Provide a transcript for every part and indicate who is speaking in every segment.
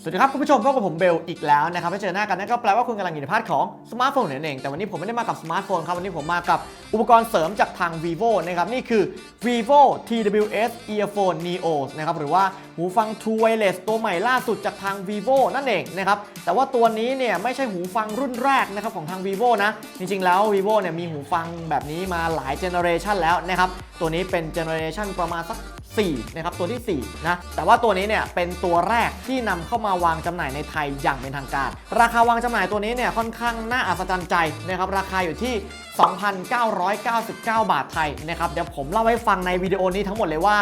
Speaker 1: สวัสดีครับคุณผู้ชมพบกับผมเบลอีกแล้วนะครับไม่เจอหน้ากันนั่นก็แปลว่าคุณกำลังอยู่ในพาร์ทของสมาร์ทโฟนนั่นเอง แต่วันนี้ผมไม่ได้มากับสมาร์ทโฟนครับ วันนี้ผมมากับอุปกรณ์เสริมจากทาง vivo นะครับ นี่คือ vivo TWS earphone neo นะครับ หรือว่าหูฟัง True Wireless ตัวใหม่ล่าสุดจากทาง vivo นั่นเองนะครับ แต่ว่าตัวนี้เนี่ยไม่ใช่หูฟังรุ่นแรกนะครับของทาง vivo นะ จริงๆแล้ว vivo เนี่ยมีหูฟังแบบนี้มาหลายเจเนอเรชันแล้วนะครับ ตัวนี้เป็นเจเนอเรชันประมาณสัก 4นะครับตัวที่ 4 นะ แต่ว่าตัวนี้เนี่ยเป็นตัวแรกที่นำเข้ามาวางจำหน่ายในไทยอย่างเป็นทางการ ราคาวางจำหน่ายตัวนี้เนี่ยค่อนข้างน่าอัศจรรย์ใจนะครับราคาอยู่ที่ 2,999 บาทไทยนะครับเดี๋ยวผมเล่าให้ฟังในวิดีโอนี้ทั้งหมดเลยว่า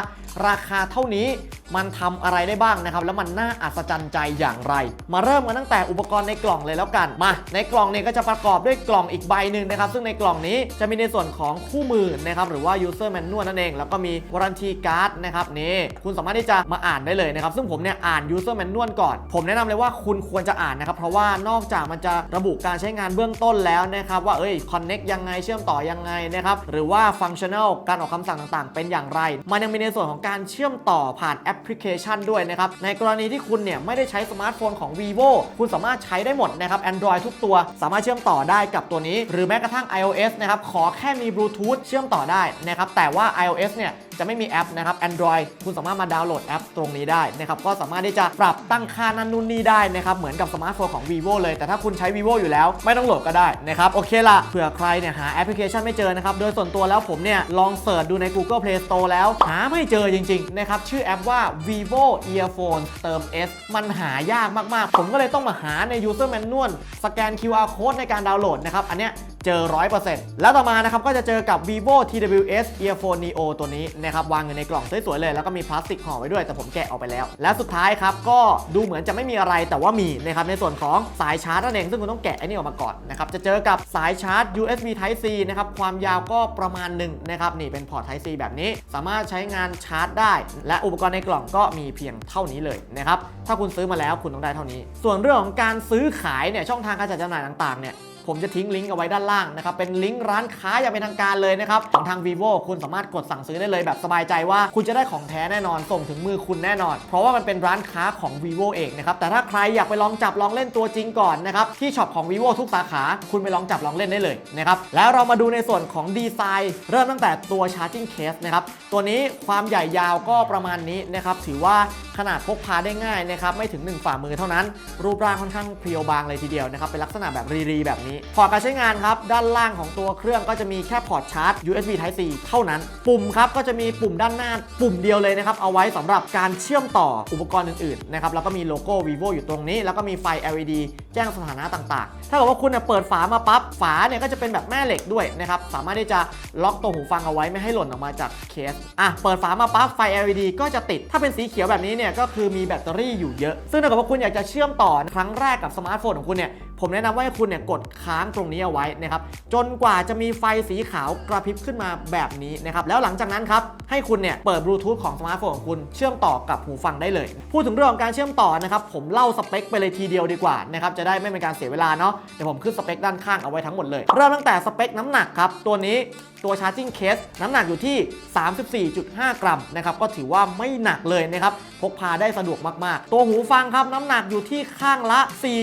Speaker 1: ราคาเท่านี้มันทำอะไรได้บ้างนะครับ แล้วมันน่าอัศจรรย์ใจอย่างไร มาเริ่มกันตั้งแต่อุปกรณ์ในกล่องเลยแล้วกัน มา ในกล่องเนี่ยก็จะประกอบด้วยกล่องอีกใบหนึ่งนะครับ ซึ่งในกล่องนี้จะมีในส่วนของคู่มือนะครับหรือว่า user manual นั่นเอง แล้วก็มี warranty card นะครับนี่คุณสามารถที่จะมาอ่านได้เลยนะครับ ซึ่งผมเนี่ยอ่าน user manual ก่อน ผมแนะนำเลยว่าคุณควรจะอ่านนะครับ เพราะว่านอกจากมันจะระบุการใช้งานเบื้องต้นแล้วนะครับว่าเอ้ย connect ยังไงเชื่อมต่อยังไงนะครับหรือว่า functional การออกคำสั่งต่างๆ เป็นอย่างไร มันยังมีในส่วนของการเชื่อมต่อผ่านแอปพลิเคชันด้วยนะครับ ในกรณีที่คุณเนี่ยไม่ได้ใช้สมาร์ทโฟนของ vivo คุณสามารถใช้ได้หมดนะครับ Android ทุกตัวสามารถเชื่อมต่อได้กับตัวนี้ หรือแม้กระทั่ง iOS นะครับ ขอแค่มีบลูทูธเชื่อมต่อได้นะครับ แต่ว่า iOS เนี่ยจะไม่มีแอปนะครับ Android คุณสามารถมาดาวน์โหลดแอปตรงนี้ได้นะครับ ก็สามารถที่จะปรับตั้งค่านั่นนู่นนี่ได้นะครับ เหมือนกับสมาร์ทโฟนของ vivo เลย แต่ถ้าคุณใช้ vivo อยู่แล้ว ไม่ต้องโหลดก็ได้นะครับ โอเคละเผื่อใครเนี่ยหาแอปพลิเคชันไม่เจอนะครับ โดยส่วนตัวแล้วผมเนี่ยลองเสิร์ชดูใน Google Play Store แล้วหาไม่เจอจริงๆนะครับ ชื่อแอปว่า vivo earphone เติม s มันหายากมาก ๆ ผมก็เลยต้องมาหาใน user manual สแกน QR code ในการดาวน์โหลดนะครับ อันเนี้ยเจอ 100%แล้วต่อมานะครับ ก็จะเจอกับ vivo TWS earphone neo ตัวนี้นะครับ วางอยู่ในกล่องสวยๆเลย แล้วก็มีพลาสติกห่อไว้ด้วย แต่ผมแกะออกไปแล้ว และสุดท้ายครับ ก็ดูเหมือนจะไม่มีอะไรแต่ว่ามีนะครับ ในส่วนของสายชาร์จนั่นเอง ซึ่งคุณต้องแกะไอ้นี่ออกมาก่อนนะครับ จะเจอกับสายชาร์จ USB Type C นะครับ ความยาวก็ประมาณหนึ่งนะครับ นี่เป็นพอร์ต Type C แบบนี้ สามารถใช้งานชาร์จได้ และอุปกรณ์ในกล่องก็มีเพียงเท่านี้เลยนะครับถ้าคุณซื้อมาแล้วคุณต้องได้เท่านี้ ส่วนเรื่องของการซื้อขายเนี่ยช่องทางการจัดจำหน่ายต่างๆเนี่ย ผมจะทิ้งลิงก์เอาไว้ด้านล่างนะครับเป็นลิงก์ร้านค้าอย่างเป็นทางการเลยนะครับของทาง vivo คุณสามารถกดสั่งซื้อได้เลยแบบสบายใจว่า คุณจะได้ของแท้แน่นอนส่งถึงมือคุณแน่นอน เพราะว่ามันเป็นร้านค้าของ vivo เองนะครับแต่ถ้าใครอยากไปลองจับลองเล่นตัวจริงก่อนนะครับที่ช็อปของ vivo ทุกสาขาคุณไปลองจับลองเล่นได้เลยนะครับแล้วเรามาดูในส่วนของดีไซน์ เริ่มตั้งแต่ตัว charging case นะครับตัวนี้ความใหญ่ยาวก็ประมาณนี้นะครับถือว่า ขนาดพกพาได้ง่ายนะครับไม่ถึง 1 ฝ่ามือเท่านั้น รูปร่างค่อนข้างเพรียวบางเลยทีเดียวนะครับเป็นลักษณะแบบรีๆแบบนี้พอการใช้งานครับด้านล่างของตัวเครื่องก็จะมีแค่พอร์ตชาร์จ USB Type C เท่านั้น ปุ่มครับก็จะมีปุ่มด้านหน้าปุ่มเดียวเลยนะครับเอาไว้สำหรับการเชื่อมต่ออุปกรณ์อื่นๆนะครับแล้วก็มีโลโก้ vivo อยู่ตรงนี้ แล้วก็มีไฟ LED แจ้งสถานะต่างๆ ถ้าเกิดว่าคุณเนี่ยเปิดฝามาปั๊บฝาเนี่ยก็จะเป็นแบบแม่เหล็กด้วยนะครับสามารถที่จะล็อกตัวหูฟังเอาไว้ไม่ให้หล่นออกมาจากเคสอะเปิดฝามาปั๊บไฟ LED ก็จะติดถ้าเป็นสีเขียวแบบนี้เนี่ยก็คือมีแบตเตอรี่อยู่เยอะ ซึ่งถ้าเกิดว่าคุณอยากจะเชื่อมต่อครั้งแรกกับสมาร์ทโฟนของคุณเนี่ยผมแนะนำว่าให้คุณเนี่ยกดค้างตรงนี้เอาไว้นะครับจนกว่าจะมีไฟสีขาวกระพริบขึ้นมาแบบนี้นะครับแล้วหลังจากนั้นครับให้คุณเนี่ยเปิดบลูทูธของสมาร์ทโฟนของคุณเชื่อมต่อกับหูฟังได้เลย พูดถึงเรื่องของการเชื่อมต่อนะครับผมเล่าสเปคไปเลยทีเดียวดีกว่านะครับจะได้ไม่เป็นการเสียเวลาเนาะเดี๋ยวผมขึ้นสเปคด้านข้างเอาไว้ทั้งหมดเลย เริ่มตั้งแต่สเปคน้ำหนักครับตัวนี้ตัว charging case น้ำหนักอยู่ที่ 34.5 กรัมนะครับก็ถือว่าไม่หนักเลยนะครับพกพาได้สะดวกมากๆ ตัวหูฟังครับน้ำหนักอยู่ที่ข้างละ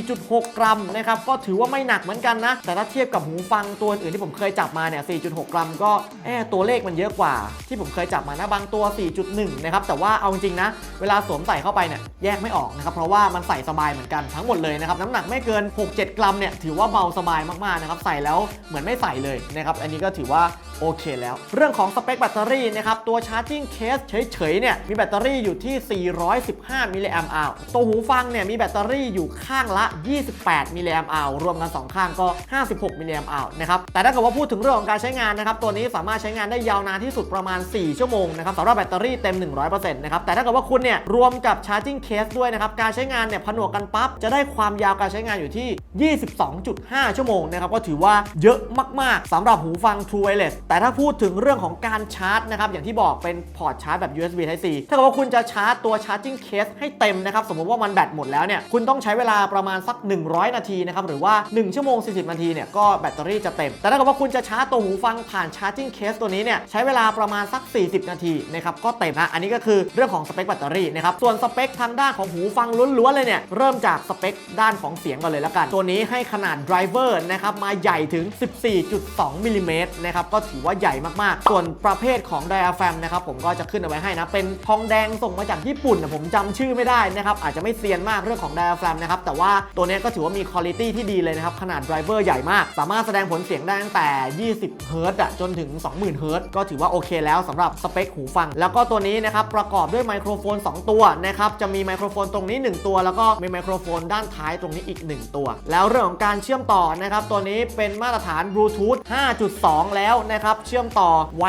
Speaker 1: 4.6 กรัมนะครับก็ถือว่าไม่หนักเหมือนกันนะ แต่ถ้าเทียบกับหูฟังตัวอื่นที่ผมเคยจับมาเนี่ย 4.6 กรัมก็แอบตัวเลขมันเยอะกว่า ที่ผมเคยจับมานะบางตัว 4.1 นะครับแต่ว่าเอาจริงๆนะ เวลาสวมใส่เข้าไปเนี่ยแยกไม่ออกนะครับเพราะว่ามันใส่สบายเหมือนกันทั้งหมดเลยนะครับน้ำหนักไม่เกิน 6-7 กรัมเนี่ยถือว่าเบาสบายมากๆนะครับใส่แล้วเหมือนไม่ใส่เลยนะครับอันนี้ก็ถือว่า โอเคแล้ว เรื่องของสเปคแบตเตอรี่นะครับ ตัว charging case เฉยๆเนี่ยมีแบตเตอรี่อยู่ที่ 415 มิลลิแอมป์อาวตัวหูฟังเนี่ยมีแบตเตอรี่อยู่ข้างละ 28 มิลลิแอมป์อาวรวมกัน 2 ข้างก็ 56 มิลลิแอมป์อาวนะครับแต่ถ้าเกิดว่าพูดถึงเรื่องของการใช้งานนะครับตัวนี้สามารถใช้งานได้ยาวนานที่สุดประมาณ 4 ชั่วโมงนะครับสำหรับแบตเตอรี่เต็ม 100%นะครับแต่ถ้าเกิดว่าคุณเนี่ยรวมกับ charging case ด้วยนะครับการใช้งานเนี่ยผนวกกันปั๊บจะได้ความยาวการใช้งานอยู่ที่ 22.5 ชั่วโมงนะครับก็ถือว่าเยอะมากๆสำหรับหูฟัง True Wireless แต่ถ้าพูดถึงเรื่องของการชาร์จนะครับอย่างที่บอกเป็นพอร์ตชาร์จแบบ USB Type C ถ้าเกิดว่าคุณจะชาร์จตัว charging case ให้เต็มนะครับสมมติว่ามันแบตหมดแล้วเนี่ยคุณต้องใช้เวลาประมาณสัก 100 นาทีนะครับหรือว่า 1 ชั่วโมง 40 นาทีเนี่ยก็แบตเตอรี่จะเต็ม แต่ถ้าเกิดว่าคุณจะชาร์จตัวหูฟังผ่าน charging case ตัวนี้เนี่ยใช้เวลาประมาณสัก 40 นาทีนะครับก็เต็มนะอันนี้ก็คือเรื่องของสเปคแบตเตอรี่นะครับส่วนสเปคทางด้านของหูฟังล้วนๆเลยเนี่ยเริ่มจากสเปคด้านของเสียงก่อนเลยแล้วกัน ตัวนี้ให้ขนาด driver นะครับมาใหญ่ถึง 14.2มิลลิเมตรนะครับก็ถอว่าใหญ่มากๆ ส่วนประเภทของ diaphragm นะครับผมก็จะขึ้นเอาไว้ให้นะเป็นทองแดงส่งมาจากญี่ปุ่นนะผมจำชื่อไม่ได้นะครับอาจจะไม่เซียนมากเรื่องของ diaphragm นะครับแต่ว่าตัวนี้ก็ถือว่ามีคุณภาพที่ดีเลยนะครับขนาด driver ใหญ่มาก สามารถแสดงผลเสียงได้ตั้งแต่ 20 เฮิร์ตซ์อะจนถึง 20,000 เฮิร์ตซ์ก็ถือว่าโอเคแล้วสำหรับสเปคหูฟัง แล้วก็ตัวนี้นะครับประกอบด้วยไมโครโฟน 2 ตัวนะครับจะมีไมโครโฟนตรงนี้ 1 ตัว แล้วก็มีไมโครโฟนด้านท้ายตรงนี้อีก 1 ตัว แล้วเรื่องของการเชื่อมต่อนะครับตัวนี้เป็นมาตรฐานบลูทูธ5.2 แล้วนะครับเชื่อมต่อไว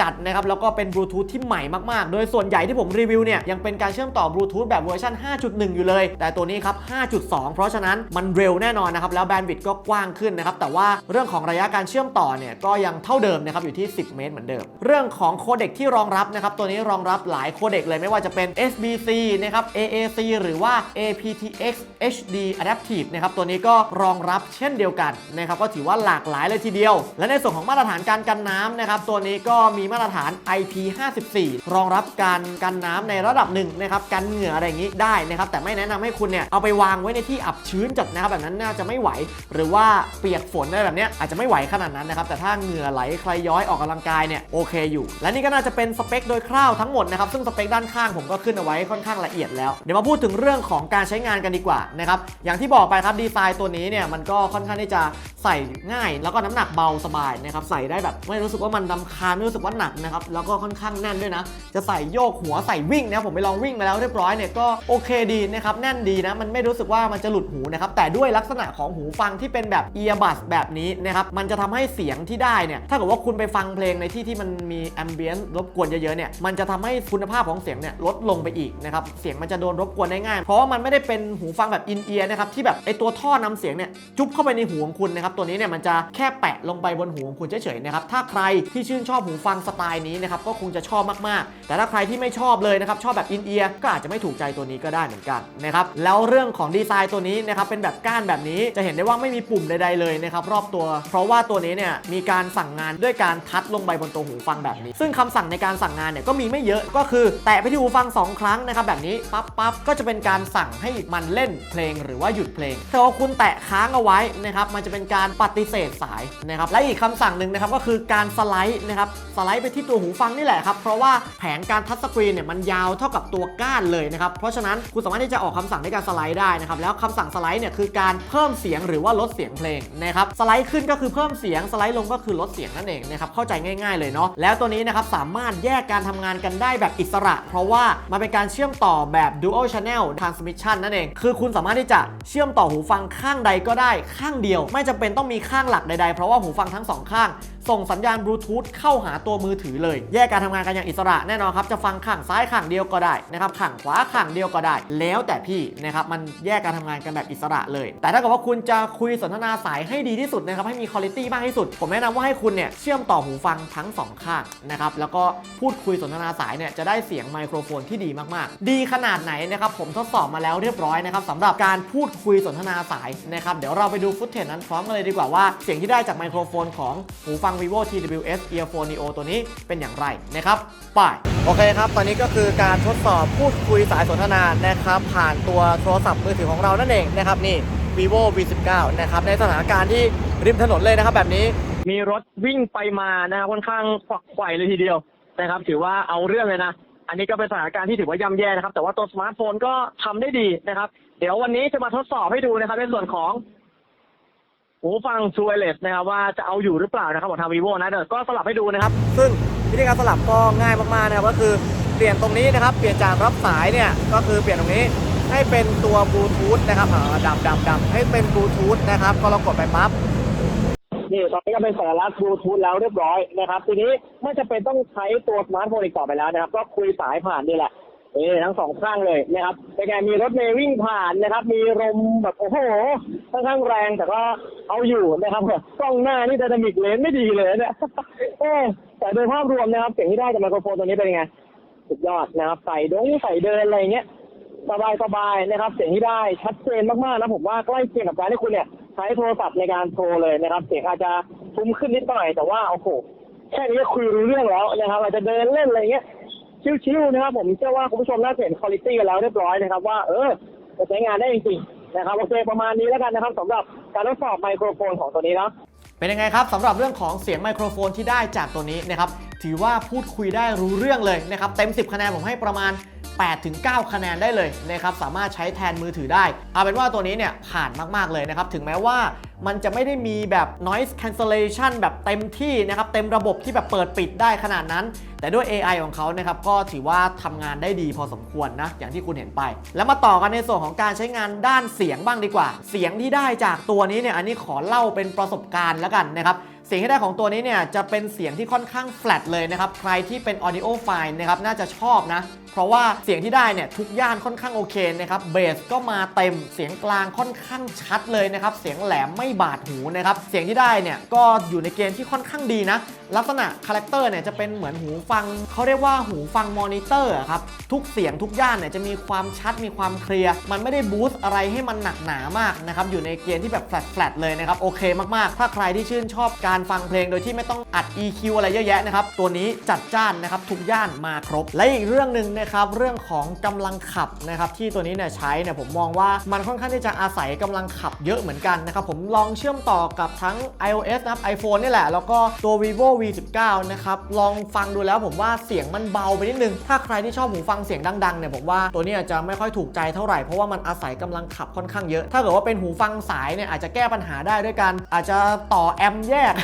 Speaker 1: จัดๆนะครับ แล้วก็เป็นบลูทูธที่ใหม่มากๆ โดยส่วนใหญ่ที่ผมรีวิวเนี่ย ยังเป็นการเชื่อมต่อบลูทูธแบบเวอร์ชัน5.1 อยู่เลย แต่ตัวนี้ครับ 5.2 เพราะฉะนั้นมันเร็วแน่นอนนะครับ แล้วแบนด์วิดต์ก็กว้างขึ้นนะครับ แต่ว่าเรื่องของระยะการเชื่อมต่อเนี่ยก็ยังเท่าเดิมนะครับอยู่ที่ 10 เมตรเหมือนเดิม เรื่องของโคเด็กที่รองรับนะครับตัวนี้รองรับหลายโคเด็กเลยไม่ว่าจะเป็น SBC นะครับ AAC หรือว่า aptX HD Adaptive นะครับตัวนี้ก็รองรับเช่นเดียวกันนะครับก็ถือว่าหลากหลายเลยทีเดียว และในส่วนของมาตรฐานการกันน้ำนะครับ ตัวนี้ก็มีมาตรฐาน IP54 รองรับการกันน้ำในระดับหนึ่งนะครับกันเหงื่ออะไรอย่างนี้ได้นะครับแต่ไม่แนะนำให้คุณเนี่ยเอาไปวางไว้ในที่อับชื้นจัดนะครับแบบนั้นน่าจะไม่ไหว หรือว่าเปียกฝนอะไรแบบเนี้ยอาจจะไม่ไหวขนาดนั้นนะครับแต่ถ้าเหงื่อไหลใครย้อยออกกำลังกายเนี่ยโอเคอยู่ และนี่ก็น่าจะเป็นสเปคโดยคร่าวทั้งหมดนะครับซึ่งสเปคด้านข้างผมก็ขึ้นเอาไว้ค่อนข้างละเอียดแล้วเดี๋ยวมาพูดถึงเรื่องของการใช้งานกันดีกว่านะครับอย่างที่บอกไปครับดีไซน์ตัวนี้เนี่ยมันก็ค่อนข้างที่จะใส่ง่าย แล้วก็น้ำหนักเบาสบายนะครับใส่ได้แบบไม่รู้สึกว่ามันดำคาญไม่รู้สึกว่าหนักนะครับแล้วก็ค่อนข้างแน่นด้วยนะ จะใส่โยกหัวใส่วิ่งนะผมไปลองวิ่งมาแล้วเรียบร้อยเนี่ยก็โอเคดีนะครับแน่นดีนะมันไม่รู้สึกว่ามันจะหลุดหูนะครับแต่ด้วยลักษณะของหูฟังที่เป็นแบบเอียบัสแบบนี้นะครับมันจะทำให้เสียงที่ได้เนี่ยถ้าเกิดว่าคุณไปฟังเพลงในที่ที่มันมีแอมเบียนรบกวนเยอะๆเนี่ยมันจะทำให้คุณภาพของเสียงเนี่ยลดลงไปอีกนะครับเสียงมันจะโดนรบกวนได้ง่าย เพราะว่ามันไม่ได้เป็นหูฟังแบบอินเอียร์นะครับที่แบบไอตัวท่อนำเสียงเนี่ยจุ๊บเข้าไปในหูของคุณนะครับตัวนี้เนี่ยมันจะแค่แปะลงไปบนหูของคุณเฉยๆนะครับถ้าใครที่ชื่นชอบหูฟังสไตล์นี้นะครับก็คงจะชอบมากๆ แต่ถ้าใครที่ไม่ชอบเลยนะครับชอบแบบอินเอียร์ก็อาจจะไม่ถูกใจตัวนี้ก็ได้เหมือนกันนะครับแล้วเรื่องของดีไซน์ตัวนี้นะครับเป็นแบบก้านแบบนี้จะเห็นได้ว่าไม่มีปุ่มใดๆเลยนะครับรอบตัว เพราะว่าตัวนี้เนี่ยมีการสั่งงานด้วยการทัดลงไปบนตัวหูฟังแบบนี้ ซึ่งคำสั่งในการสั่งงานเนี่ยก็มีไม่เยอะก็คือ แตะไปที่หูฟังสองครั้งนะครับแบบนี้ปั๊บปั๊บก็จะเป็นการสั่งให้มันเล่นเพลงหรือว่าหยุดเพลงถ้าว่าคุณแตะค้างเอาไว้นะครับมันจะเป็นการปฏิเสธสายนะครับและอีกคำสั่งหนึ่งนะครับก็คือการสไลด์นะครับสไลด์ไปที่ตัวหูฟังนี่แหละครับ เพราะว่าแผงการทัชสกรีนเนี่ยมันยาวเท่ากับตัวก้านเลยนะครับ เพราะฉะนั้นคุณสามารถที่จะออกคำสั่งในการสไลด์ได้นะครับ แล้วคำสั่งสไลด์เนี่ยคือการเพิ่มเสียงหรือว่าลดเสียงเพลงนะครับ สไลด์ขึ้นก็คือเพิ่มเสียง สไลด์ลงก็คือลดเสียงนั่นเองนะครับ เข้าใจง่าย ๆเลยเนาะ แล้วตัวนี้นะครับสามารถแยกการทำงานกันได้แบบอิสระ เพราะว่ามันเป็นการเชื่อมต่อแบบ dual channel transmission นั่นเอง คือคุณสามารถที่จะเชื่อมต่อหูฟังข้างใดก็ได้ข้างเดียว ไม่จำเป็นต้องมีข้างหลักใดๆ เพราะว่าหูฟังทั้งสองข้าง ส่งสัญญาณบลูทูธเข้าหาตัวมือถือเลย แยกการทำงานกันอย่างอิสระแน่นอนครับ จะฟังข้างซ้ายข้างเดียวก็ได้นะครับข้างขวาข้างเดียวก็ได้ แล้วแต่พี่นะครับมันแยกการทำงานกันแบบอิสระเลย แต่ถ้าเกิดว่าคุณจะคุยสนทนาสายให้ดีที่สุดนะครับให้มีคุณภาพมากที่สุด ผมแนะนำว่าให้คุณเนี่ยเชื่อมต่อหูฟังทั้งสองข้างนะครับแล้วก็พูดคุยสนทนาสายเนี่ยจะได้เสียงไมโครโฟนที่ดีมากๆ ดีขนาดไหนนะครับผมทดสอบมาแล้วเรียบร้อยนะครับสำหรับการพูดคุยสนทนาสายนะครับเดี๋ยวเราไปดูฟุตเทจนั้นพร้อมกันเลยดีกว่าว่าเสียงที่ได้จากไมโครโฟนของหูฟัง vivo TWS Earphone Neo ตัวนี้เป็นอย่างไรนะครับไปโอเคครับ ตอนนี้ก็คือการทดสอบพูดคุยสายสนทนานะครับ ผ่านตัวโทรศัพท์มือถือของเรานั่นเองนะครับนี่ vivo V19 นะครับในสถานการณ์ที่ริมถนนเลยนะครับแบบนี้
Speaker 2: มีรถวิ่งไปมานะครับค่อนข้างขวักไขว่เลยทีเดียวนะครับ ถือว่าเอาเรื่องเลยนะ อันนี้ก็เป็นสถานการณ์ที่ถือว่าย่ำแย่นะครับ แต่ว่าตัวสมาร์ทโฟนก็ทำได้ดีนะครับ เดี๋ยววันนี้จะมาทดสอบให้ดูนะครับในส่วนของ หูฟัง True Wireless นะครับว่าจะเอาอยู่หรือเปล่านะครับของทาง vivo นะเดี๋ยวก็สลับให้ดูนะครับ
Speaker 1: ซึ่งวิธีการสลับก็ง่ายมากๆนะครับก็คือเปลี่ยนตรงนี้นะครับ เปลี่ยนจากรับสายเนี่ยก็คือเปลี่ยนตรงนี้ให้เป็นตัวบลูทูธนะครับอ่าดับดับดับให้เป็นบลูทูธนะครับ ก็เรากดไปปั๊บ
Speaker 2: นี่ตอนนี้ก็เป็นสัญลักษณ์บลูทูธแล้วเรียบร้อยนะครับ ทีนี้ไม่จำเป็นต้องใช้ตัวสมาร์ทโฟนอีกต่อไปแล้วนะครับ ก็คุยสายผ่านนี่แหละ เออทั้งสองข้างเลยนะครับเป็นไงมีรถเมย์วิ่งผ่านนะครับ มีลมแบบโอ้โหค่อนข้างแรงแต่ก็เอาอยู่นะครับกล้องหน้านี่ไดนามิกเลนไม่ดีเลยเนี่ยแต่โดยภาพรวมนะครับเสียงที่ได้จากไมโครโฟนตัวนี้เป็นยังไงสุดยอดนะครับใส่ดงใส่เดินอะไรเงี้ยสบายสบายๆนะครับ เสียงที่ได้ชัดเจนมากๆนะผมว่าใกล้เคียงกับการที่คุณเนี่ยใช้โทรศัพท์ในการโทรเลยนะครับ เสียงอาจจะทุ้มขึ้นนิดหน่อยแต่ว่าโอ้โหแค่นี้ก็คุยรู้เรื่องแล้วนะครับอาจจะเดินเล่นอะไรเงี้ย ชิวๆนะครับ ผมเชื่อว่าคุณผู้ชมน่าจะเห็นคุณภาพกันแล้วเรียบร้อยนะครับ ว่าเออจะใช้งานได้จริงๆนะครับโอเคประมาณนี้แล้วกันนะครับสำหรับการทดสอบไมโครโฟนของตัวนี้เนาะ
Speaker 1: เป็นยังไงครับสำหรับเรื่องของเสียงไมโครโฟนที่ได้จากตัวนี้นะครับถือว่าพูดคุยได้รู้เรื่องเลยนะครับเต็ม 10 คะแนนผมให้ประมาณ 8-9 คะแนนได้เลยนะครับสามารถใช้แทนมือถือได้ เอาเป็นว่าตัวนี้เนี่ยผ่านมาก ๆ เลยนะครับถึงแม้ว่า มันจะไม่ได้มีแบบ noise cancellation แบบเต็มที่นะครับเต็มระบบที่แบบเปิดปิดได้ขนาดนั้น แต่ด้วย AI ของเขานะครับก็ถือว่าทำงานได้ดีพอสมควรนะอย่างที่คุณเห็นไป แล้วมาต่อกันในส่วนของการใช้งานด้านเสียงบ้างดีกว่า เสียงที่ได้จากตัวนี้เนี่ยอันนี้ขอเล่าเป็นประสบการณ์แล้วกันนะครับ เสียงที่ได้ของตัวนี้เนี่ยจะเป็นเสียงที่ค่อนข้างแฟลตเลยนะครับ ใครที่เป็น audio file นะครับน่าจะชอบนะ เพราะว่าเสียงที่ได้เนี่ยทุกย่านค่อนข้างโอเคนะครับ เบสก็มาเต็ม เสียงกลางค่อนข้างชัดเลยนะครับ เสียงแหลมไม่บาดหูนะครับ เสียงที่ได้เนี่ยก็อยู่ในเกณฑ์ที่ค่อนข้างดีนะ ลักษณะคาแรคเตอร์เนี่ยจะเป็นเหมือนหูฟัง เขาเรียกว่าหูฟังมอนิเตอร์อะครับ ทุกเสียงทุกย่านเนี่ยจะมีความชัดมีความเคลียร์ มันไม่ได้บูสต์อะไรให้มันหนักหนามากนะครับ อยู่ในเกณฑ์ที่แบบแฟลตๆเลยนะครับ โอเคมากๆ ถ้าใครที่ชื่นชอบการการฟังเพลงโดยที่ไม่ต้องอัด EQ อะไรเยอะแยะนะครับ ตัวนี้จัดจ้านนะครับทุกย่านมาครบ และอีกเรื่องหนึ่งนะครับเรื่องของกำลังขับนะครับที่ตัวนี้เนี่ยใช้เนี่ยผมมองว่ามันค่อนข้างที่จะอาศัยกำลังขับเยอะเหมือนกันนะครับผมลองเชื่อมต่อกับทั้ง iOS นะครับ iPhone นี่แหละ แล้วก็ตัว vivo v19 นะครับลองฟังดูแล้วผมว่าเสียงมันเบาไปนิดนึง ถ้าใครที่ชอบหูฟังเสียงดังๆเนี่ยผมว่าตัวนี้อาจจะไม่ค่อยถูกใจเท่าไหร่เพราะว่ามันอาศัยกำลังขับค่อนข้างเยอะ ถ้าเกิดว่าเป็นหูฟังสายเนี่ยอาจจะแก้ปัญหาได้ด้วยกันอาจจะต่อแอมแยก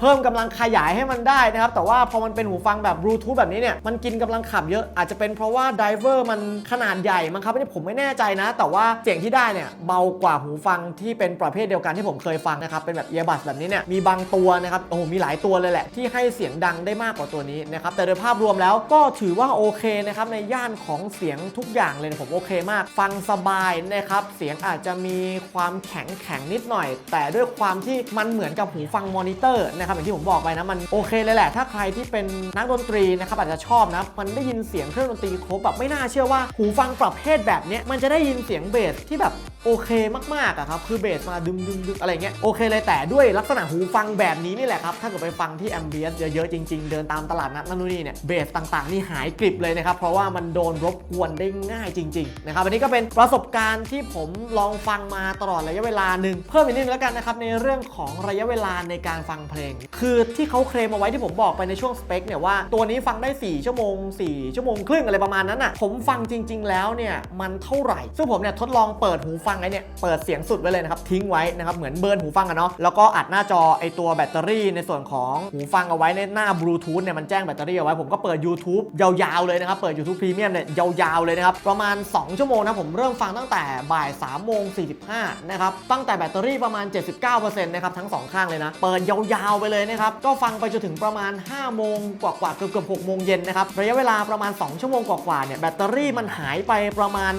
Speaker 1: เพิ่มกำลังขยายให้มันได้นะครับ แต่ว่าพอมันเป็นหูฟังแบบบลูทูธแบบนี้เนี่ย มันกินกำลังขับเยอะ อาจจะเป็นเพราะว่าไดเวอร์มันขนาดใหญ่มั้งครับอันนี้ผมไม่แน่ใจนะ แต่ว่าเสียงที่ได้เนี่ยเบากว่าหูฟังที่เป็นประเภทเดียวกันที่ผมเคยฟังนะครับ เป็นแบบเอียบัสแบบนี้เนี่ยมีบางตัวนะครับโอ้โหมีหลายตัวเลยแหละที่ให้เสียงดังได้มากกว่าตัวนี้นะครับแต่โดยภาพรวมแล้วก็ถือว่าโอเคนะครับในย่านของเสียงทุกอย่างเลยผมโอเคมาก ฟังสบายนะครับเสียงอาจจะมีความแข็งแข็งนิดหน่อย แต่ด้วยความที่มันเหมือนกับหูฟังมอนิเตอร์นะครับอย่างที่ผมบอกไปนะมันโอเคเลยแหละ ถ้าใครที่เป็นนักดนตรีนะครับอาจจะชอบนะมันได้ยินเสียงเครื่องดนตรีครบแบบไม่น่าเชื่อว่าหูฟังประเภทแบบนี้มันจะได้ยินเสียงเบสที่แบบโอเคมากๆอะครับคือเบสมาดึมดึมดึมอะไรเงี้ยโอเคเลยแต่ด้วยลักษณะหูฟังแบบนี้นี่แหละครับถ้าเกิดไปฟังที่แอมเบียสเยอะๆจริงๆ เดินตามตลาดนัดนั่นนู่นนี่เนี่ยเบสต่างๆ นี่หายกริบเลยนะครับเพราะว่ามันโดนรบกวนได้ง่ายจริงๆนะครับอันนี้ก็เป็นประสบการณ์ที่ผมลองฟังมาตลอดระยะเวลาหนึ่งเพิ่มอีกนิดนึงแล้วกันนะครับในเรื่องของระยะเวลาในการฟังเพลง คือที่เขาเคลมเอาไว้ที่ผมบอกไปในช่วงสเปคเนี่ยว่าตัวนี้ฟังได้ 4 ชั่วโมง 4 ชั่วโมงครึ่งอะไรประมาณนั้นอะผมฟังจริง ๆ แล้วเนี่ยมันเท่าไหร่ ซึ่งผมเนี่ยทดลองเปิดหูฟังไอ้เนี่ยเปิดเสียงสุดไว้เลยนะครับทิ้งไว้นะครับเหมือนเบิร์นหูฟังอะเนาะแล้วก็อัดหน้าจอไอตัวแบตเตอรี่ในส่วนของหูฟังเอาไว้ในหน้าบลูทูธเนี่ยมันแจ้งแบตเตอรี่เอาไว้ผมก็เปิด YouTube ยาวๆเลยนะครับเปิด YouTube Premium เนี่ยยาวๆเลยนะครับประมาณ 2 ชั่วโมงนะผมเริ่มฟังตั้งแต่บ่าย3โมง45นะครับตั้งแต่แบตเตอรี่ประมาณ 79%นะครับทั้งสองข้างเลยนะเปิดยาวๆไปเลยนะครับ ก็ฟังไปจนถึงประมาณ 5 โมงกว่าๆเกือบๆ6โมงเย็นนะครับ ระยะเวลาประมาณ 2 ชั่วโมงกว่าๆเนี่ยแบตเตอรี่มันหายไปประมาณ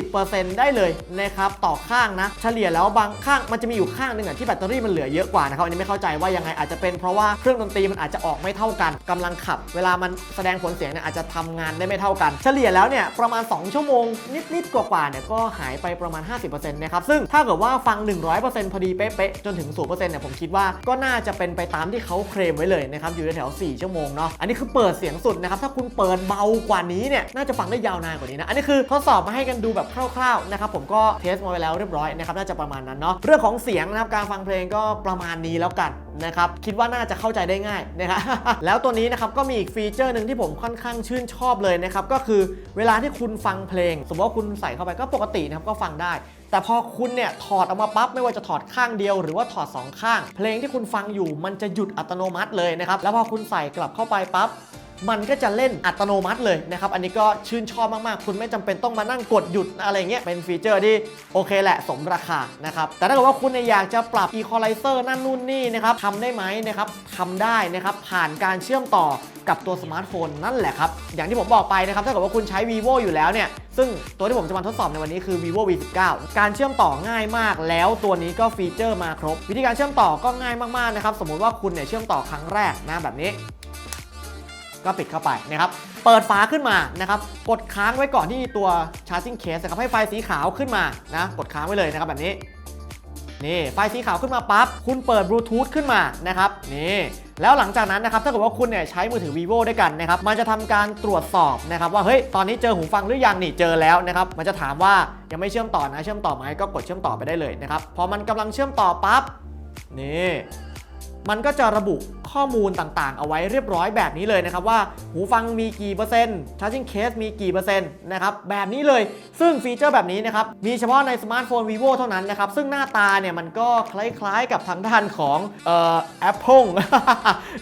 Speaker 1: 50%ได้เลยนะครับต่อข้างนะ เฉลี่ยแล้วบางข้างมันจะมีอยู่ข้างหนึงอะที่แบตเตอรี่มันเหลือเยอะกว่านะครับอันนี้ไม่เข้าใจว่ายังไงอาจจะเป็นเพราะว่าเครื่องดนตรีมันอาจจะออกไม่เท่ากันกำลังขับ เวลามันแสดงผลเสียงเนี่ยอาจจะทำงานได้ไม่เท่ากัน เฉลี่ยแล้วเนี่ยประมาณ 2 ชั่วโมงนิดๆกว่าๆเนี่ยก็หายไปประมาณ 50%นะครับซึ่งถ้าเกิดว่าฟัง 100%พอดีเป๊ะๆจนถึง0%เนี่ยผมคิดว่าก็็น่าจะเป็นไปตามที่เขาเคลมไว้เลยนะครับอยู่ในแถว 4 ชั่วโมงเนาะอันนี้คือเปิดเสียงสุดนะครับถ้าคุณเปิดเบากว่านี้เนี่ยน่าจะฟังได้ยาวนานกว่านี้นะอันนี้คือทดสอบมาให้กันดูแบบคร่าวๆนะครับผมก็เทสมาไว้แล้วเรียบร้อยนะครับน่าจะประมาณนั้นเนาะเรื่องของเสียงนะครับการฟังเพลงก็ประมาณนี้แล้วกันนะครับคิดว่าน่าจะเข้าใจได้ง่ายนะครับแล้วตัวนี้นะครับก็มีอีกฟีเจอร์หนึ่งที่ผมค่อนข้างชื่นชอบเลยนะครับก็คือเวลาที่คุณฟังเพลง สมมติว่าคุณใส่เข้าไปก็ปกตินะครับก็ฟังได้ แต่พอคุณเนี่ยถอดออกมาปั๊บไม่ว่าจะถอดข้างเดียว หรือว่าถอดสองข้าง เพลงที่คุณฟังอยู่มันจะหยุดอัตโนมัติเลยนะครับแล้วพอคุณใส่กลับเข้าไปปั๊บ มันก็จะเล่นอัตโนมัติเลยนะครับ อันนี้ก็ชื่นชอบมากๆ คุณไม่จำเป็นต้องมานั่งกดหยุดอะไรเงี้ย เป็นฟีเจอร์ที่โอเคแหละสมราคานะครับ แต่ถ้าเกิดว่าคุณอยากจะปรับ Equalizer นั่นนู่นนี่นะครับทำได้ไหมนะครับทำได้นะครับ ผ่านการเชื่อมต่อกับตัวสมาร์ทโฟนนั่นแหละครับ อย่างที่ผมบอกไปนะครับ ถ้าเกิดว่าคุณใช้ vivo อยู่แล้วเนี่ย ซึ่งตัวที่ผมจะมาทดสอบในวันนี้คือ vivo v 1 9 การเชื่อมต่อง่ายมาก แล้วตัวนี้ก็ฟีเจอร์มาครบ วิธีการเชื่อมต่อก็ง่ายมากๆนะครับ สมมุติว่าคุณเนี่ยเชื่อมต่อครั้งแรกนะแบบนี้ ก็ปิดเข้าไปนะครับ เปิดฝาขึ้นมานะครับ กดค้างไว้ก่อนที่ตัว charging case นะครับให้ไฟสีขาวขึ้นมานะ กดค้างไว้เลยนะครับแบบนี้ นี่ไฟสีขาวขึ้นมาปั๊บ คุณเปิดบลูทูธขึ้นมานะครับ นี่แล้วหลังจากนั้นนะครับถ้าเกิดว่าคุณเนี่ยใช้มือถือ vivo ด้วยกันนะครับมันจะทำการตรวจสอบนะครับว่าเฮ้ยตอนนี้เจอหูฟังหรือยังนี่เจอแล้วนะครับมันจะถามว่ายังไม่เชื่อมต่อนะเชื่อมต่อไหมก็กดเชื่อมต่อไปได้เลยนะครับพอมันกำลังเชื่อมต่อปั๊บนี่มันก็จะระบุ ข้อมูลต่างๆ เอาไว้เรียบร้อยแบบนี้เลยนะครับว่าหูฟังมีกี่เปอร์เซ็นต์ charging case มีกี่เปอร์เซ็นต์นะครับแบบนี้เลยซึ่งฟีเจอร์แบบนี้นะครับมีเฉพาะในสมาร์ทโฟน vivo เท่านั้นนะครับซึ่งหน้าตาเนี่ยมันก็คล้ายๆ กับทางด้านของเอ่อ Apple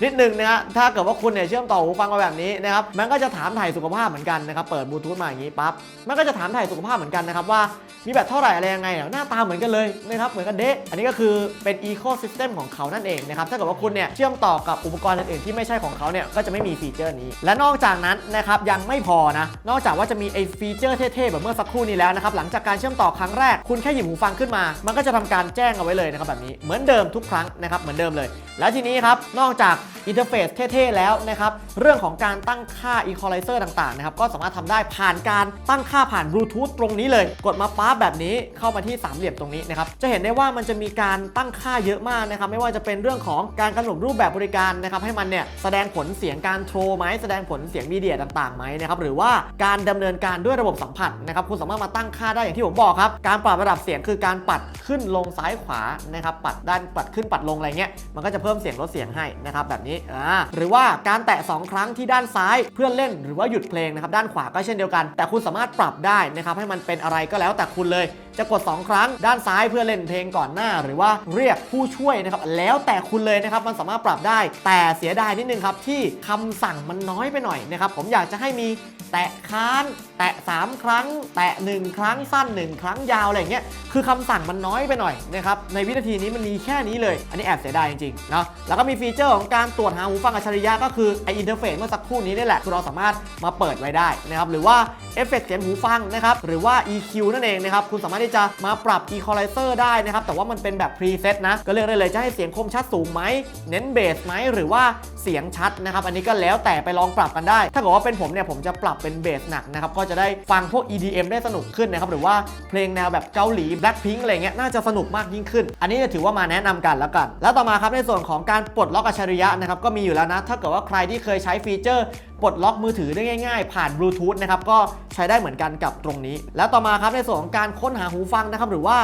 Speaker 1: นิดนึงนะฮะถ้าเกิดว่าคุณเนี่ยเชื่อมต่อหูฟังมาแบบนี้นะครับมันก็จะถามถ่ายสุขภาพเหมือนกันนะครับเปิดบลูทูธมาอย่างนี้ปั๊บมันก็จะถามถ่ายสุขภาพเหมือนกันนะครับว่ามีแบตเท่าไหร่อะไรยังไงหน้าตาเหมือนกันเลยนะครับเหมือนกันเดะอันนี้ก็คือเป็น ecosystem ของเขานั่นเองนะครับถ้าเกิดว่าคุณเนี่ยเชื่อมต่อกับอุปกรณ์อื่นๆที่ไม่ใช่ของเขาเนี่ยก็จะไม่มีฟีเจอร์นี้ และนอกจากนั้นนะครับยังไม่พอนะ นอกจากว่าจะมีไอ้ฟีเจอร์เท่ๆแบบเมื่อสักครู่นี้แล้วนะครับหลังจากการเชื่อมต่อครั้งแรกคุณแค่หยิบหูฟังขึ้นมา มันก็จะทำการแจ้งเอาไว้เลยนะครับแบบนี้เหมือนเดิมทุกครั้งนะครับเหมือนเดิมเลย แล้วทีนี้ครับนอกจากอินเทอร์เฟซเท่ๆแล้วนะครับเรื่องของการตั้งค่า Equalizer ต่างๆนะครับก็สามารถทำได้ผ่านการตั้งค่าผ่านบลูทูธตรงนี้เลย กดมาปั๊บแบบนี้เข้ามาที่สามเหลี่ยมตรงนี้นะครับจะเห็นได้ว่ามันจะมีการตั้งค่าเยอะมากนะครับไม่ว่าจะเป็นเรื่องของการกำหนดรูปแบบบริการนะครับให้มันเนี่ยแสดงผลเสียงการโทรไหมแสดงผลเสียงมีเดียต่างๆไหมนะครับหรือว่าการดำเนินการด้วยระบบสัมผัสนะครับคุณสามารถมาตั้งค่าได้อย่างที่ผมบอกครับการปรับระดับเสียงคือการปัดขึ้นลงซ้ายขวานะครับปัดด้านปัดขึ้นปัดลงอะไรเงี้ยมันก็จะเพิ่มเสียงลดเสียงให้นะครับแบบนี้อ่าหรือว่าการแตะ 2 ครั้งที่ด้านซ้ายเพื่อเล่นหรือว่าหยุดเพลงนะครับด้านขวาก็เช่นเดียวกัน แต่คุณสามารถปรับได้นะครับให้มันเป็นอะไรก็แล้วแต่คุณเลยจะกด 2 ครั้งด้านซ้ายเพื่อเล่นเพลงก่อนหน้า หรือว่าเรียกผู้ช่วยนะครับแล้วแต่คุณเลยนะครับมันสามารถปรับได้ แต่เสียดายนิดนึงครับที่คำสั่งมันน้อยไปหน่อยนะครับผมอยากจะให้มี แตะค้างแตะ 3 ครั้ง แตะ 1 ครั้งสั้น 1 ครั้งยาวอะไรอย่างเงี้ยคือคำสั่งมันน้อยไปหน่อยนะครับในวินาทีนี้มันมีแค่นี้เลย อันนี้แอบเสียดายจริงๆเนาะแล้วก็มีฟีเจอร์ของการตรวจหาหูฟังอัจฉริยะก็คือไออินเทอร์เฟซเมื่อสักครู่นี้นี่แหละคือเราสามารถมาเปิดไว้ได้นะครับหรือว่าเอฟเฟกต์เสียงหูฟังนะครับหรือว่า EQ นั่นเองนะครับคุณสามารถที่จะมาปรับ Equalizer ได้นะครับแต่ว่ามันเป็นแบบ preset นะก็เลือกได้เลยจะให้เสียงคมชัดสูงไหมเน้นเบสไหมหรือว่าเสียงชัดนะครับอันนี้ก็แล้วแต่ไปลองปรับกันได้ ถ้าเกิดว่าเป็นผมเนี่ยผมจะปรับเป็นเบสหนักนะครับก็จะได้ฟังพวก EDM ได้สนุกขึ้นนะครับหรือว่าเพลงแนวแบบเกาหลี Blackpink อะไรเงี้ยน่าจะสนุกมากยิ่งขึ้น อันนี้จะถือว่ามาแนะนำกันแล้วกัน แล้วต่อมาครับในส่วนของการปลดล็อกอัจฉริยะนะครับก็มีอยู่แล้วนะถ้าเกิดว่าใครที่เคยใช้ฟีเจอร์ปลดล็อกมือถือได้ง่ายๆ ผ่านบลูทูธนะครับก็ใช้ได้เหมือนกันกับตรงนี้ แล้วต่อมาครับในส่วนของการค้นหาหูฟังนะครับหรือว่า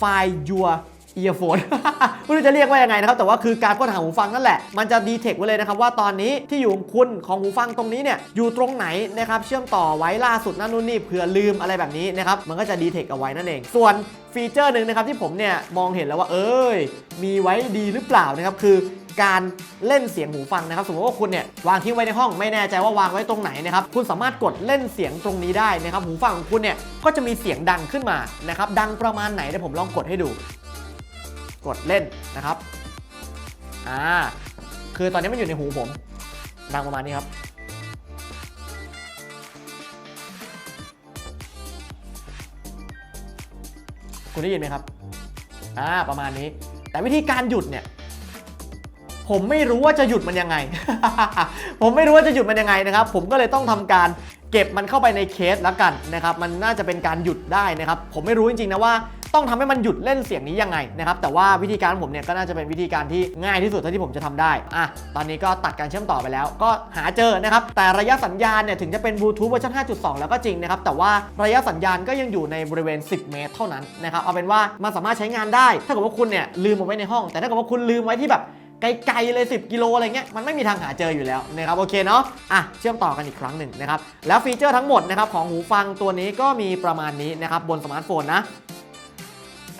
Speaker 1: Find Your เอียร์โฟนไม่รู้จะเรียกว่ายังไงนะครับ แต่ว่าคือการค้นหาหูฟังนั่นแหละ มันจะดีเทคไว้เลยนะครับ ว่าตอนนี้ที่อยู่ของคุณของหูฟังตรงนี้เนี่ยอยู่ตรงไหนนะครับเชื่อมต่อไว้ล่าสุดนั่นนู่นนี่เผื่อลืมอะไรแบบนี้นะครับมันก็จะดีเทคเอาไว้นั่นเอง ส่วนฟีเจอร์หนึ่งนะครับที่ผมเนี่ยมองเห็นแล้วว่า เอ้ย มีไว้ดีหรือเปล่านะครับคือการเล่นเสียงหูฟังนะครับ สมมติว่าคุณเนี่ยวางทิ้งไว้ในห้องไม่แน่ใจว่าวางไว้ตรงไหนนะครับ คุณสามารถกดเล่นเสียงตรงนี้ได้นะครับ หูฟังของคุณเนี่ยก็จะมีเสียงดังขึ้นมานะครับ ดังประมาณไหนเดี๋ยวผมลองกดให้ดู กดเล่นนะครับอ่าคือตอนนี้มันอยู่ในหูผม ดังประมาณนี้ครับ คุณได้ยินไหมครับอ่าประมาณนี้ แต่วิธีการหยุดเนี่ยผมไม่รู้ว่าจะหยุดมันยังไง ผมไม่รู้ว่าจะหยุดมันยังไงนะครับ ผมก็เลยต้องทำการเก็บมันเข้าไปในเคสแล้วกันนะครับ มันน่าจะเป็นการหยุดได้นะครับ ผมไม่รู้จริงๆนะว่า ต้องทำให้มันหยุดเล่นเสียงนี้ยังไงนะครับแต่ว่าวิธีการของผมเนี่ยก็น่าจะเป็นวิธีการที่ง่ายที่สุดเท่าที่ผมจะทำได้อะตอนนี้ก็ตัดการเชื่อมต่อไปแล้ว ก็หาเจอนะครับแต่ระยะสัญญาณเนี่ยถึงจะเป็นบลูทูธเวอร์ชัน5.2 แล้วก็จริงนะครับแต่ว่าระยะสัญญาณก็ยังอยู่ในบริเวณ 10 เมตร เท่านั้นนะครับเอาเป็นว่ามันสามารถใช้งานได้ ถ้าเกิดว่าคุณเนี่ยลืมเอาไว้ในห้อง แต่ถ้าเกิดว่าคุณลืมไว้ที่แบบไกลๆเลย 10 กิโลอะไรเงี้ยมันไม่มีทางหาเจออยู่แล้วนะครับโอเคเนาะอะเชื่อมต่อกันอีกครั้งหนึ่งนะครับแล้วฟีเจอร์ทั้งหมดนะครับของหูฟังตัวนี้ก็มีประมาณนี้นะครับบนสมาร์ทโฟนนะ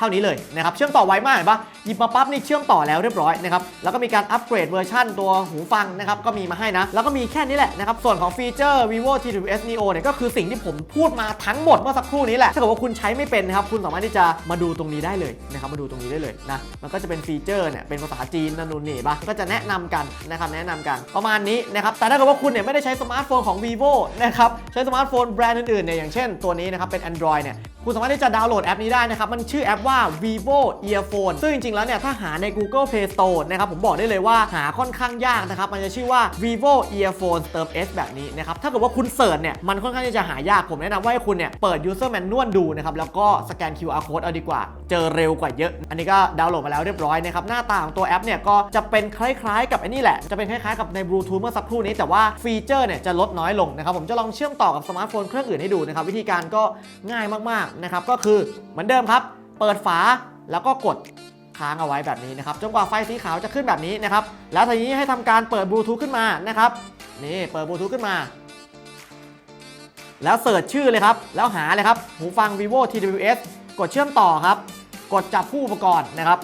Speaker 1: เท่านี้เลยนะครับเชื่อมต่อไวมากเห็นปะหยิบมาปั๊บนี่เชื่อมต่อแล้วเรียบร้อยนะครับแล้วก็มีการอัปเกรดเวอร์ชันตัวหูฟังนะครับก็มีมาให้นะ แล้วก็มีแค่นี้แหละนะครับส่วนของฟีเจอร์ vivo TWS Neo เนี่ยก็คือสิ่งที่ผมพูดมาทั้งหมดเมื่อสักครู่นี้แหละถ้าเกิดว่าคุณใช้ไม่เป็นนะครับคุณสามารถที่จะมาดูตรงนี้ได้เลยนะครับมาดูตรงนี้ได้เลยนะมันก็จะเป็นฟีเจอร์เนี่ยเป็นภาษาจีนนั่นนู่นนี่ปะก็จะแนะนำกันนะครับแนะนำกันประมาณนี้นะครับแต่ถ้าเกิดว่าคุณเนี่ยไม่ได้ใช้สมาร์ทโฟนของ vivo นะครับใช้สมาร์ทโฟนแบรนด์อื่นๆเนี่ยอย่างเช่นตัวนี้นะครับเป็น Android เนี่ยคุณสามารถที่จะดาวน์โหลดแอปนี้ได้นะครับมันชื่อแอปว่า่า vivo earphone ซึ่งจริงๆ แล้วเนี่ยถ้าหาใน Google Play Store นะครับผมบอกได้เลยว่าหาค่อนข้างยากนะครับมันจะชื่อว่า vivo earphone เติม s แบบนี้นะครับถ้าเกิดว่าคุณเสิร์ชเนี่ยมันค่อนข้างที่จะหายากผมแนะนำว่าให้คุณเนี่ยเปิด user manual ดูนะครับแล้วก็สแกน QR code เอาดีกว่า เจอเร็วกว่าเยอะ อันนี้ก็ดาวน์โหลดมาแล้วเรียบร้อยนะครับหน้าตาของตัวแอปเนี่ยก็จะเป็นคล้ายๆ กับไอ้นี่แหละจะเป็นคล้ายๆกับใน Bluetooth เมื่อสักครู่นี้แต่ว่าฟีเจอร์เนี่ยจะลดน้อยลงนะครับผมจะลองเชื่อมต่อกับสมาร์ทโฟนเครื่องอื่นให้ดูนะครับวิธีการก็ง่ายมากๆนะครับก็คือเหมือนเดิมครับ เปิดฝาแล้วก็กดค้างเอาไว้แบบนี้นะครับจนกว่าไฟสีขาวจะขึ้นแบบนี้นะครับ แล้วทีนี้ให้ทำการเปิดบลูทูธขึ้นมานะครับนี่เปิดบลูทูธขึ้นมา แล้วเสิร์ชชื่อเลยครับ แล้วหาเลยครับ หูฟัง vivo TWS กดเชื่อมต่อครับ กดจับคู่อุปกรณ์นะครับ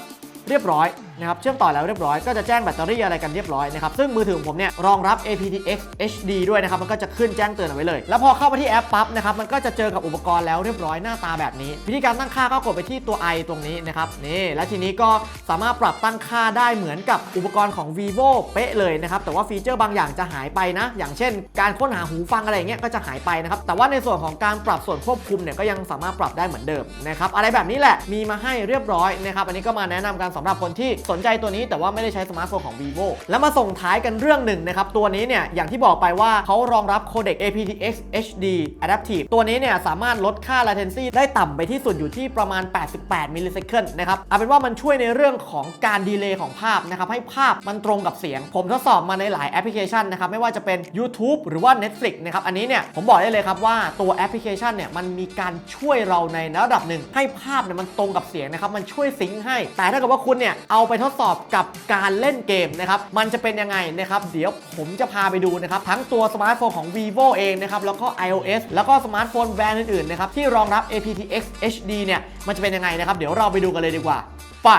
Speaker 1: เรียบร้อย นะครับเชื่อมต่อแล้วเรียบร้อยก็จะแจ้งแบตเตอรี่อะไรกันเรียบร้อยนะครับซึ่งมือถือของผมเนี่ยรองรับ aptX HD ด้วยนะครับมันก็จะขึ้นแจ้งเตือนเอาไว้เลย แล้วพอเข้าไปที่แอปปั๊บนะครับมันก็จะเจอกับอุปกรณ์แล้วเรียบร้อยหน้าตาแบบนี้ วิธีการตั้งค่าก็กดไปที่ตัว i ตรงนี้นะครับนี่แล้วทีนี้ก็สามารถปรับตั้งค่าได้เหมือนกับอุปกรณ์ของ vivo เป๊ะเลยนะครับแต่ว่าฟีเจอร์บางอย่างจะหายไปนะ อย่างเช่น การค้นหาหูฟังอะไรเงี้ยก็จะหายไปนะครับแต่ว่าในส่วนของการปรับส่วนควบคุมเนี่ยก็ยังสามารถปรับได้เหมือนเดิมนะครับอะไรแบบนี้แหละมีมาให้เรียบร้อยนะครับอันนี้ก็มาแนะนำกันสำหรับคนที่สนใจตัวนี้แต่ว่าไม่ได้ใช้สมาร์ทโฟนของ vivo แล้วมาส่งท้ายกันเรื่องหนึ่งนะครับตัวนี้เนี่ยอย่างที่บอกไปว่าเขารองรับโคเด็ก aptX HD Adaptive ตัวนี้เนี่ยสามารถลดค่า latency ได้ต่ำไปที่สุดอยู่ที่ประมาณ 88 มิลลิเซคันนะครับเอาเป็นว่ามันช่วยในเรื่องของการดีเลย์ของภาพนะครับให้ภาพมันตรงกับเสียง ผมทดสอบมาในหลายแอปพลิเคชันนะครับไม่ว่าจะเป็น YouTube หรือว่า Netflix นะครับอันนี้เนี่ยผมบอกได้เลยครับว่าตัวแอปพลิเคชันเนี่ยมันมีการช่วยเราในระดับหนึ่งให้ภาพเนี่ยมันตรงกับเสียงนะครับมันช่วยซิงค์ให้ แต่ถ้าเกิดว่าคุณเนี่ยเอาไปทดสอบกับการเล่นเกมนะครับ มันจะเป็นยังไงนะครับ เดี๋ยวผมจะพาไปดูนะครับ ทั้งตัวสมาร์ทโฟนของ vivo เองนะครับ แล้วก็ iOS แล้วก็สมาร์ทโฟนแบรนด์อื่นๆนะครับ ที่รองรับ aptX HD เนี่ย มันจะเป็นยังไงนะครับ เดี๋ยวเราไปดูกันเลยดีกว่า ไป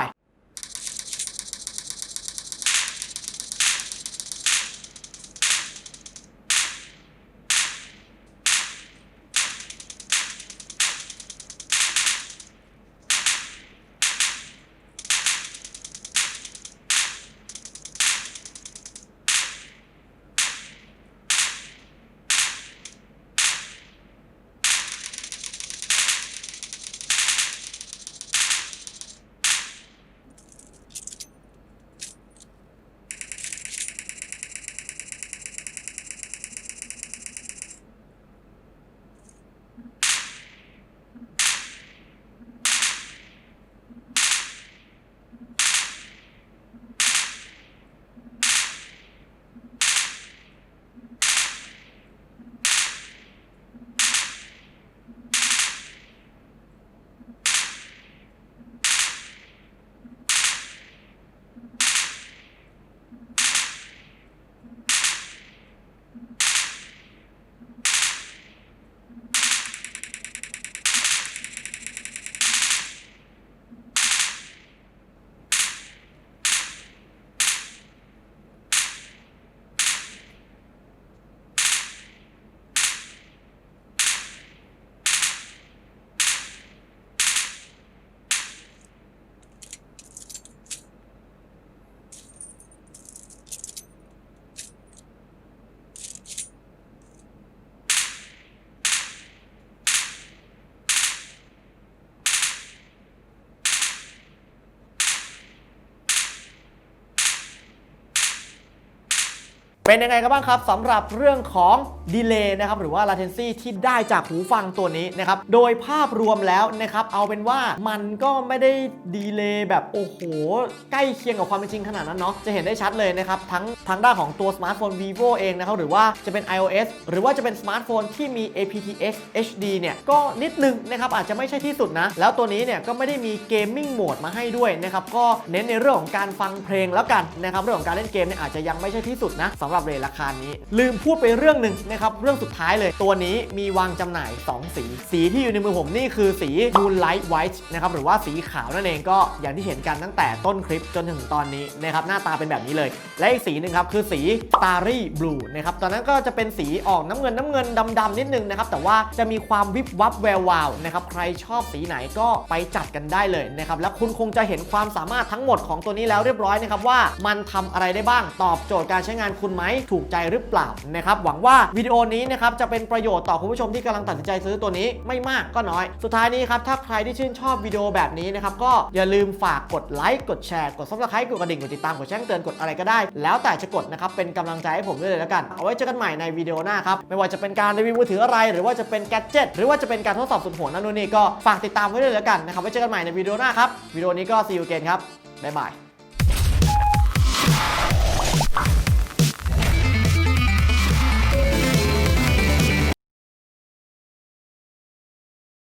Speaker 1: เป็นยังไงกันบ้างครับสำหรับเรื่องของดีเลย์นะครับหรือว่า latency ที่ได้จากหูฟังตัวนี้นะครับโดยภาพรวมแล้วนะครับเอาเป็นว่ามันก็ไม่ได้ดีเลย์แบบโอ้โห ใกล้เคียงกับความเป็นจริงขนาดนั้นเนาะจะเห็นได้ชัดเลยนะครับทั้งทางด้านของตัวสมาร์ทโฟน vivo เองนะครับหรือว่าจะเป็น iOS หรือว่าจะเป็นสมาร์ทโฟนที่มี aptX HD เนี่ยก็นิดนึงนะครับอาจจะไม่ใช่ที่สุดนะ แล้วตัวนี้เนี่ยก็ไม่ได้มีเกมมิ่งโหมดมาให้ด้วยนะครับก็เน้นในเรื่องของการฟังเพลงแล้วกันนะครับเรื่องของการเล่นเกมเนี่ยอาจจะยังไม่ใช่ที่สุดนะสำหรับกับเรทราคานี้ ลืมพูดไปเรื่องหนึ่งนะครับเรื่องสุดท้ายเลย ตัวนี้มีวางจำหน่าย 2 สี สีที่อยู่ในมือผมนี่คือสี Moonlight White นะครับหรือว่าสีขาวนั่นเองก็อย่างที่เห็นกันตั้งแต่ต้นคลิปจนถึงตอนนี้นะครับหน้าตาเป็นแบบนี้เลย และอีกสีหนึ่งครับคือสี Starry Blue นะครับตอนนั้นก็จะเป็นสีออกน้ำเงินน้ำเงินดำๆนิดนึงนะครับแต่ว่าจะมีความวิบวับแวววาวนะครับใครชอบสีไหนก็ไปจัดกันได้เลยนะครับและคุณคงจะเห็นความสามารถทั้งหมดของตัวนี้แล้วเรียบร้อยนะครับว่ามันทำอะไรได้บ้างตอบโจทย์การใช้งานคุณไหมถูกใจหรือเปล่านะครับหวังว่าวิดีโอนี้นะครับจะเป็นประโยชน์ต่อคุณผู้ชมที่กำลังตัดสินใจซื้อตัวนี้ไม่มากก็น้อย สุดท้ายนี้ครับถ้าใครที่ชื่นชอบวิดีโอแบบนี้นะครับก็อย่าลืมฝากกดไลค์กดแชร์กดซับสไครต์กดกระดิ่งกดติดตามกดแจ้งเตือนกดอะไรก็ได้ แล้วแต่จะกดนะครับเป็นกำลังใจให้ผมด้วยเลยแล้วกัน เอาไว้เจอกันใหม่ในวิดีโอหน้าครับไม่ว่าจะเป็นการรีวิวมือถืออะไร หรือว่าจะเป็นแกจเจ็ตหรือว่าจะเป็นการทดสอบสุดโหดนั่นนู่นนี่ก็ฝากติดตามไว้ด้วยแล้วกันนะครับไว้เจอกันใหม่ในวิดีโอหน้าครับวิดีโอนี้ก็ see you again ครับบ๊ายบาย